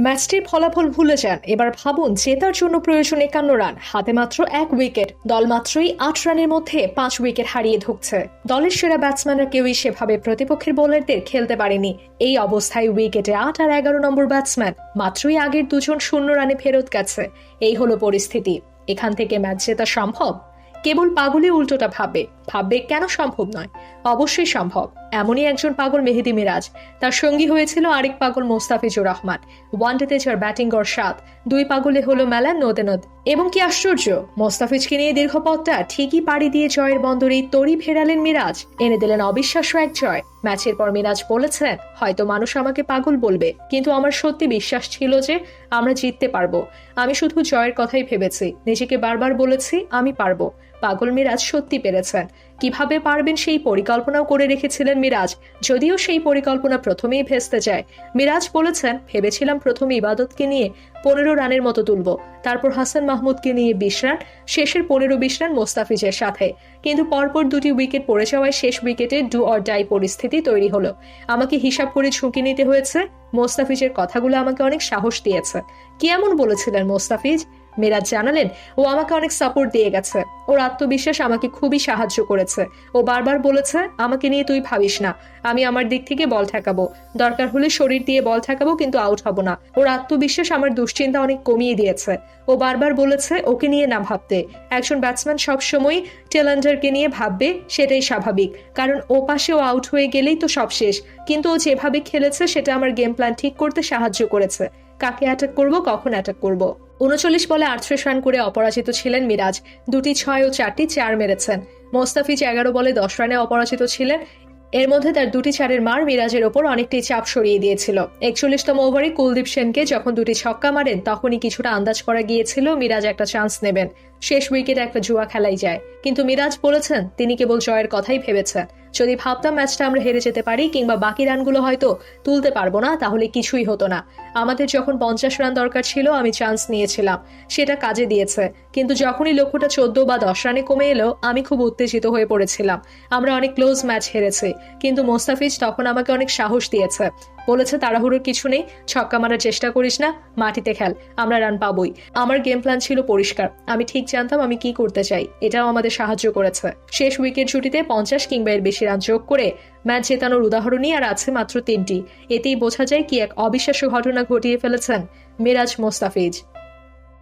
ম্যাচটির ফলাফল ভুলে যান। এবার ভাবুন, জেতার জন্য প্রয়োজন একান্ন রান। হাতে মাত্র এক উইকেট। দল মাত্রই আট রানের মধ্যে পাঁচ উইকেট হারিয়ে ঢুকছে দলের সেরা ব্যাটসম্যানরা কেউই সেভাবে প্রতিপক্ষের বোলারদের খেলতে পারেনি। এই অবস্থায় উইকেটে আট আর এগারো নম্বর ব্যাটসম্যান মাত্রই আগের দুজন শূন্য রানে ফেরত গেছে। এই হলো পরিস্থিতি। এখান থেকে ম্যাচ জেতা সম্ভব? কেবল পাগলে উল্টোটা ভাববে। ভাববে কেন সম্ভব নয়? অবশ্যই সম্ভব। এমনই একজন পাগল মেহেদি মিরাজ। তার সঙ্গী হয়েছিল আরেক পাগল মোস্তাফিজুর রহমান। ওয়ানডেতে যার ব্যাটিং গড় সাত, দুই পাগলে হলো মেলা নদে নদ এবং কি আশ্চর্য, মোস্তাফিজকে নিয়ে দীর্ঘ পথটা ঠিকই পাড়ি দিয়ে জয়ের বন্দরেই তরি ফেরালেন মিরাজ। এনে দিলেন অবিশ্বাস্য এক জয়। ম্যাচের পর মিরাজ বলেছেন, হয়তো মানুষ আমাকে পাগল বলবে, কিন্তু আমার সত্যি বিশ্বাস ছিল যে আমরা জিততে পারব। আমি শুধু জয়ের কথাই ভেবেছি, নিজেকে বারবার বলেছি, আমি পারব। পাগল মিরাজ সত্যি পেরেছেন। কীভাবে পারবেন সেই পরিকল্পনাও করে রেখেছিলেন মিরাজ। যদিও সেই পরিকল্পনা প্রথমেই ভেস্তে যায়। মিরাজ বলেছেন, ভেবেছিলাম প্রথমে ইবাদতকে নিয়ে পনেরো রানের মতো তুলব। তারপর হাসান মাহমুদকে নিয়ে বিশ রান, শেষের পনেরো বিশ রান মোস্তাফিজের সাথে। কিন্তু পরপর দুটি উইকেট পড়ে যাওয়ায় শেষ উইকেটে ডু অর ডাই পরিস্থিতি তৈরি হলো। আমাকে হিসাব করে ঝুঁকি নিতে হয়েছে। মোস্তাফিজের কথাগুলো আমাকে অনেক সাহস দিয়েছে। কি এমন বলেছিলেন মোস্তাফিজ? মিরাজ জানালেন, ও আমাকে অনেক সাপোর্ট দিয়ে গেছে। ওর আত্মবিশ্বাস আমাকে খুবই সাহায্য করেছে। ও বারবার বলেছে, আমাকে নিয়ে তুই ভাবিস না। আমি আমার দিক থেকে বল ঠেকাবো। দরকার হলে শরীর দিয়ে বল ঠেকাবো, কিন্তু আউট হব না। ওর আত্মবিশ্বাস আমার দুশ্চিন্তা অনেক কমিয়ে দিয়েছে। ও বারবার বলেছে, ওকে নিয়ে না ভাবতে। একজন ব্যাটসম্যান সবসময় টেলান্ডারকে নিয়ে ভাববে, সেটাই স্বাভাবিক। কারণ ও পাশে ও আউট হয়ে গেলেই তো সব শেষ। কিন্তু ও যেভাবে খেলেছে, সেটা আমার গেম প্ল্যান ঠিক করতে সাহায্য করেছে। কাকে অ্যাটাক করব, কখন অ্যাটাক করব? উনচল্লিশ বলে আটত্রিশ রান করে অপরাজিত ছিলেন মিরাজ। দুটি ছয় ও চারটি চার মেরেছেন। মোস্তাফিজ এগারো বলে দশ রানে অপরাজিত ছিলেন। এর মধ্যে তার দুটি চারের মার মিরাজের ওপর অনেকটাই চাপ সরিয়ে দিয়েছিল। একচল্লিশতম ওভারে কুলদীপ সেনকে যখন দুটি ছক্কা মারেন, তখনই কিছুটা আন্দাজ করা গিয়েছিল মিরাজ একটা চান্স নেবেন। শেষ উইকেটে একটা জুয়া খেলাই যায়। কিন্তু মিরাজ বলেছেন, তিনি কেবল জয়ের কথাই ভেবেছেন। যদি ভাবতাম ম্যাচটা আমরা হেরে যেতে পারি কিংবা বাকি রানগুলো হয়তো তুলতে পারব না, তাহলে কিছুই হতো না। আমাদের যখন পঞ্চাশ রান দরকার ছিল, আমি চান্স নিয়েছিলাম। সেটা কাজে দিয়েছে। কিন্তু যখনই লক্ষ্যটা চোদ্দ বা দশ রানে কমে এলো, আমি খুব উত্তেজিত হয়ে পড়েছিলাম। আমরা অনেক ক্লোজ ম্যাচ হেরেছি। কিন্তু মোস্তাফিজ তখন আমাকে অনেক সাহস দিয়েছে। বলেছে তাড়াহুড়োর কিছু নেই, ছক্কা মারার চেষ্টা করিস না, মাটিতে খেল, আমরা রান পাবই। আমার গেম প্ল্যান ছিল পরিষ্কার, আমি ঠিক জানতাম আমি কি করতে চাই, এটাও আমাদের সাহায্য করেছে। শেষ উইকেট ছুটিতে পঞ্চাশ কিংবা এর বেশি রান যোগ করে ম্যাচ জেতানোর উদাহরণই আর আছে মাত্র তিনটি। এতেই বোঝা যায় কি এক অবিশ্বাস্য ঘটনা ঘটিয়ে ফেলেছেন মেরাজ মোস্তাফিজ।